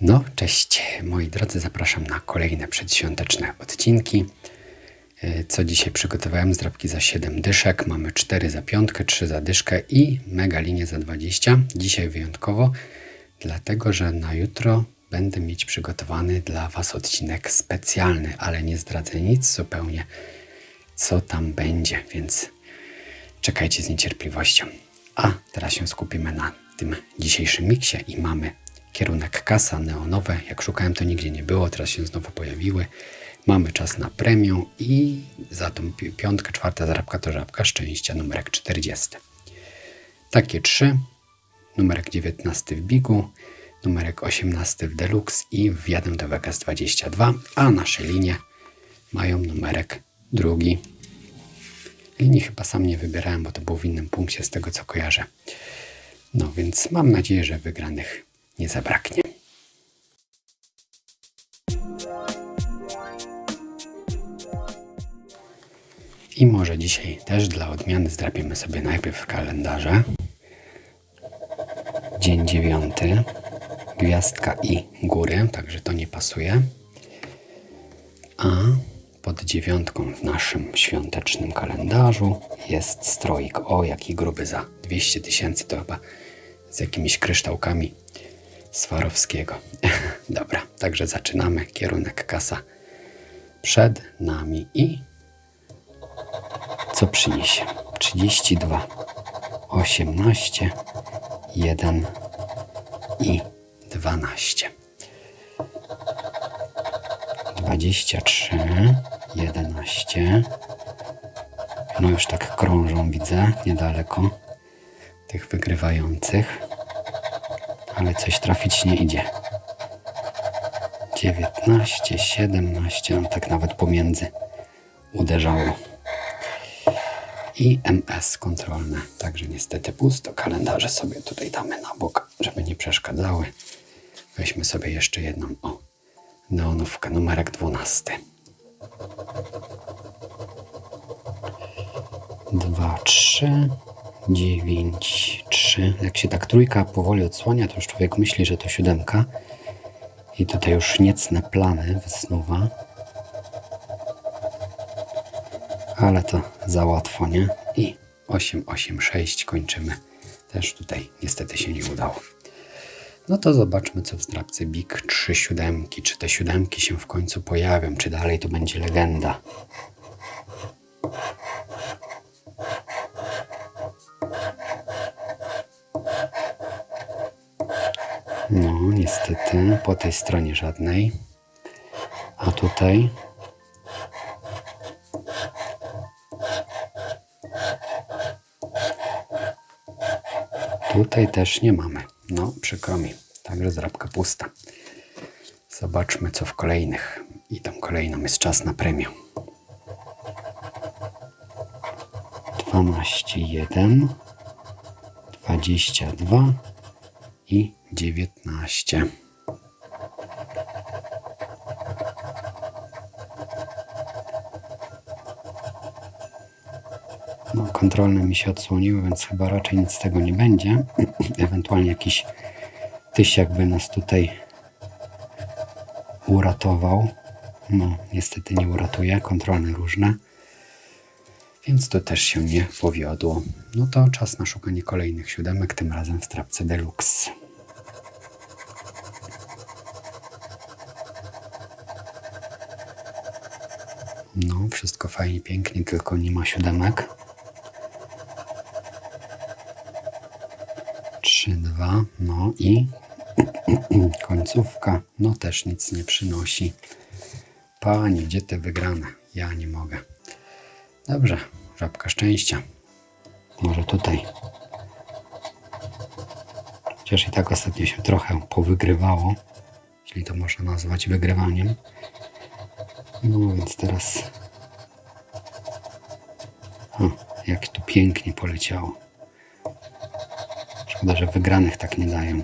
No, cześć moi drodzy, zapraszam na kolejne przedświąteczne odcinki. E, Co dzisiaj przygotowałem? Zdrabki za 7 dyszek. Mamy 4 za piątkę, 3 za dyszkę i mega linię za 20. Dzisiaj wyjątkowo, dlatego że na jutro będę mieć przygotowany dla Was odcinek specjalny, ale nie zdradzę nic zupełnie, co tam będzie, więc czekajcie z niecierpliwością. A teraz się skupimy na tym dzisiejszym miksie i mamy kierunek kasa neonowe. Jak szukałem, to nigdzie nie było, teraz się znowu pojawiły. Mamy czas na premię i za tą pi- piątkę, czwarta zarabka to żabka szczęścia, numerek 40. Takie trzy, numerek 19 w bigu, numerek 18 w deluxe i wjadę do Vegas 22, a nasze linie mają numerek drugi. Linii chyba sam nie wybierałem, bo to było w innym punkcie z tego co kojarzę. No więc mam nadzieję, że wygranych nie zabraknie. I może dzisiaj też dla odmiany zdrapiemy sobie najpierw kalendarze. Dzień dziewiąty, gwiazdka i góry, także to nie pasuje. A pod dziewiątką w naszym świątecznym kalendarzu jest stroik. O, jaki gruby za 200 tysięcy, to chyba z jakimiś kryształkami Swarowskiego. Dobra, także zaczynamy. Kierunek kasa przed nami i co przyniesie? 32, 18, 1 i 12. 23, 11. No już tak krążą, widzę, niedaleko tych wygrywających, ale coś trafić nie idzie. 19, 17, no tak nawet pomiędzy uderzało. I MS kontrolne, także niestety pusto. Kalendarze sobie tutaj damy na bok, żeby nie przeszkadzały. Weźmy sobie jeszcze jedną, o, neonówkę, numerek 12. 2, 3, 9, 3. Jak się tak trójka powoli odsłania, to już człowiek myśli, że to siódemka. I tutaj już niecne plany wysnuwa. Ale to za łatwo, nie? I 8, 8, 6 kończymy. Też tutaj niestety się nie udało. No to zobaczmy, co w zdrabce Big 3 siódemki. Czy te siódemki się w końcu pojawią, czy dalej to będzie legenda. No, niestety po tej stronie żadnej. A tutaj Tutaj też nie mamy. No, przykro mi. Także zrabka pusta. Zobaczmy, co w kolejnych. I tą kolejną jest czas na premię. 12, 1, 22 i 19. No, kontrolne mi się odsłoniły, więc chyba raczej nic z tego nie będzie. Ewentualnie jakiś tysiak by nas tutaj uratował. No, niestety nie uratuje. Kontrolne różne. Więc to też się nie powiodło. No to czas na szukanie kolejnych siódemek, tym razem w strapce Deluxe. No, wszystko fajnie, pięknie, tylko nie ma siódemek. 3, 2, no i końcówka, no też nic nie przynosi. Panie, gdzie te wygrane? Ja nie mogę. Dobrze, żabka szczęścia. Może tutaj. Chociaż i tak ostatnio się trochę powygrywało, jeśli to można nazwać wygrywaniem. No więc teraz. O, jak tu pięknie poleciało. Szkoda, że wygranych tak nie dają.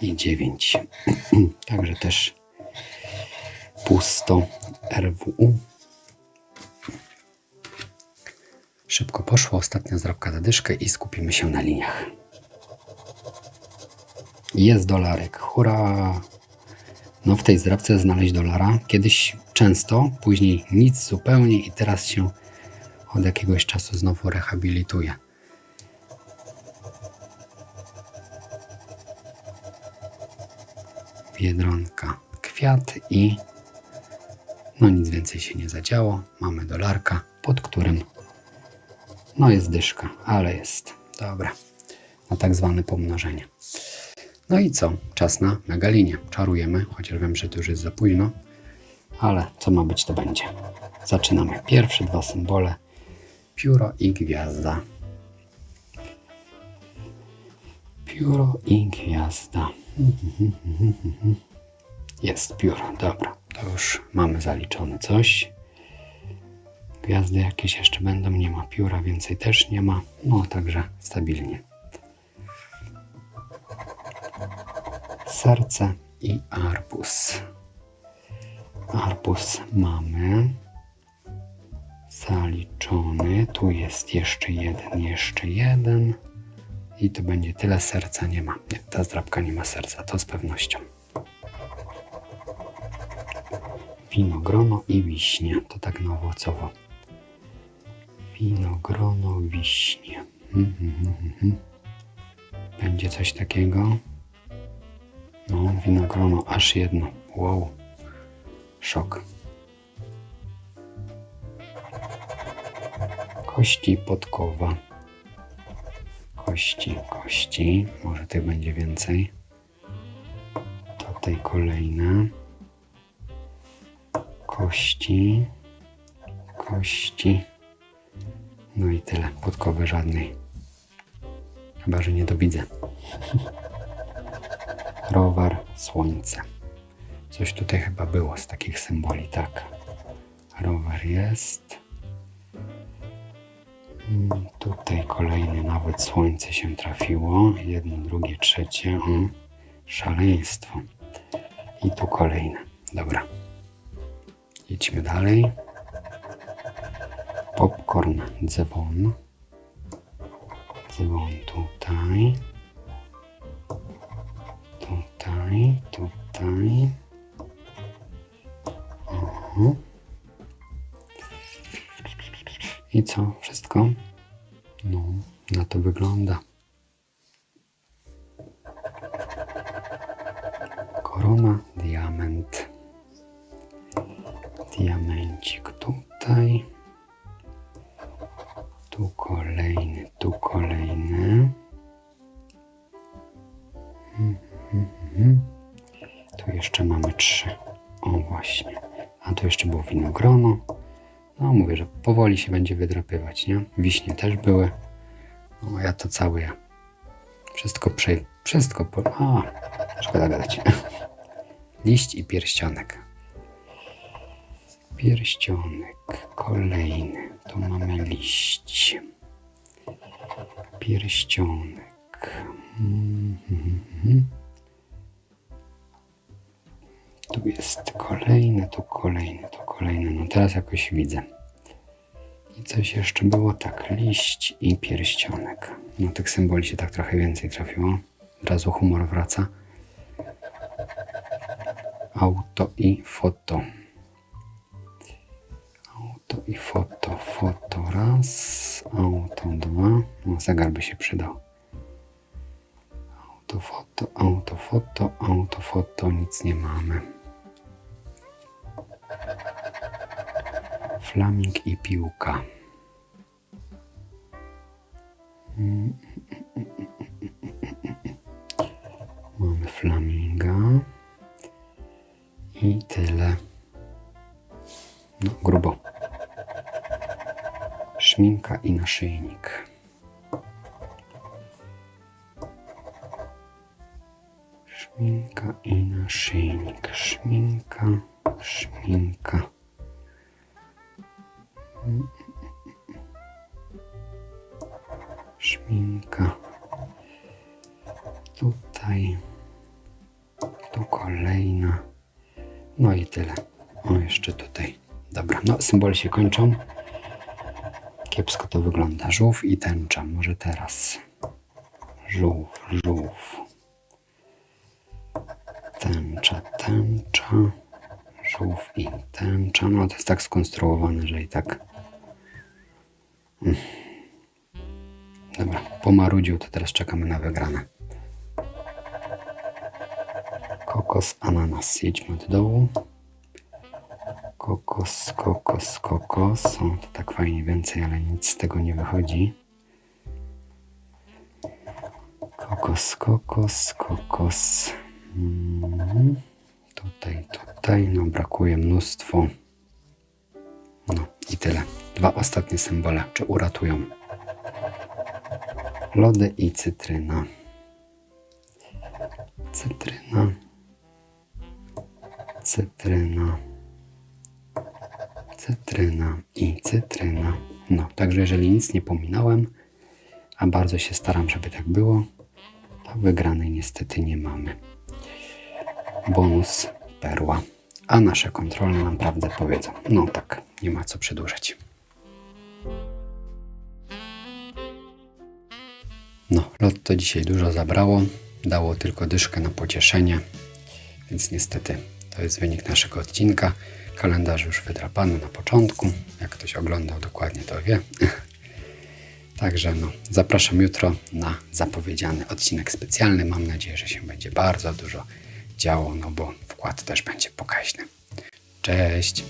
I dziewięć. Także też pusto RWU. Szybko poszło, ostatnia zrabka za dyszkę i skupimy się na liniach. Jest dolarek. Hurra! No w tej zdrabce znaleźć dolara. Kiedyś często, później nic zupełnie i teraz się od jakiegoś czasu znowu rehabilituje. Biedronka, kwiat i no nic więcej się nie zadziało. Mamy dolarka, pod którym no jest dyszka, ale jest. Dobra. Na tak zwane pomnożenie. No i co? Czas na megalinię. Czarujemy, chociaż wiem, że to już jest za późno. Ale co ma być, to będzie. Zaczynamy. Pierwsze dwa symbole. Pióro i gwiazda. Pióro i gwiazda. Jest pióro, dobra. To już mamy zaliczone coś. Gwiazdy jakieś jeszcze będą, nie ma pióra, więcej też nie ma. No, także stabilnie. Serce i arbuz. Arbuz mamy zaliczony. Tu jest jeszcze jeden, jeszcze jeden. I to będzie tyle. Serca nie ma. Nie, ta zdrabka nie ma serca, to z pewnością. Winogrono i wiśnie. To tak na owocowo. Winogrono, wiśnie. Mhm, mhm, mhm. Będzie coś takiego. No, winogrono, aż jedno. Wow. Szok. Kości podkowa. Kości, kości. Może tych będzie więcej. Tutaj kolejne. Kości. Kości. No i tyle. Podkowy żadnej. Chyba, że nie dowidzę. Rowar, słońce. Coś tutaj chyba było z takich symboli, tak. Rower jest. Mm, Tutaj kolejny, nawet słońce się trafiło. Jedno, drugie, trzecie. Szaleństwo. I tu kolejne. Dobra. Idźmy dalej. Popcorn, dzwon. Dzwon tutaj. Tutaj, tutaj. Aha. I co? Wszystko? No, na to wygląda. Korona, mamy trzy. O właśnie. A tu jeszcze było winogrono. No mówię, że powoli się będzie wydrapywać, nie? Wiśnie też były. No ja to cały ja. Wszystko przej... Wszystko po... A, szkoda gadać. Liść i pierścionek. Pierścionek. Kolejny. Tu mamy liść. Pierścionek. Mhm. Tu jest kolejny, tu kolejny, tu kolejny. No teraz jakoś widzę. I coś jeszcze było tak, liść i pierścionek. No tych symboli się tak trochę więcej trafiło. Od razu humor wraca. Auto i foto. Auto i foto. Foto raz, auto dwa. No zegar by się przydał. Auto, foto, auto, foto, auto, foto. Nic nie mamy. Flaming i piłka. Mamy flaminga. I tyle. No, grubo. Szminka i naszyjnik. Szminka i naszyjnik. Szminka, szminka. Szminka. Tutaj. Tu kolejna. No i tyle. O, jeszcze tutaj. Dobra, no symbole się kończą. Kiepsko to wygląda. Żółw i tęcza. Może teraz. Żółw, żółw. tęcza, tęcza, żółw i tęcza. No to jest tak skonstruowane, że i tak... Dobra, pomarudził, to teraz czekamy na wygrane. Kokos, ananas. Jedźmy od dołu. Kokos, kokos, kokos. O, to tak fajnie więcej, ale nic z tego nie wychodzi. Kokos, kokos, kokos. Mm, tutaj, tutaj. No, brakuje mnóstwo. No i tyle. Dwa ostatnie symbole. Czy uratują? Lody i cytryna. Cytryna. Cytryna. Cytryna i cytryna. No, także jeżeli nic nie pominąłem, a bardzo się staram, żeby tak było, to wygranej niestety nie mamy. Bonus perła. A nasze kontrole nam prawdę powiedzą. No tak, nie ma co przedłużać. Lotto dzisiaj dużo zabrało. Dało tylko dyszkę na pocieszenie. Więc niestety to jest wynik naszego odcinka. Kalendarz już wydrapany na początku. Jak ktoś oglądał dokładnie, to wie. Także no, zapraszam jutro na zapowiedziany odcinek specjalny. Mam nadzieję, że się będzie bardzo dużo działo, no bo wkład też będzie pokaźny. Cześć!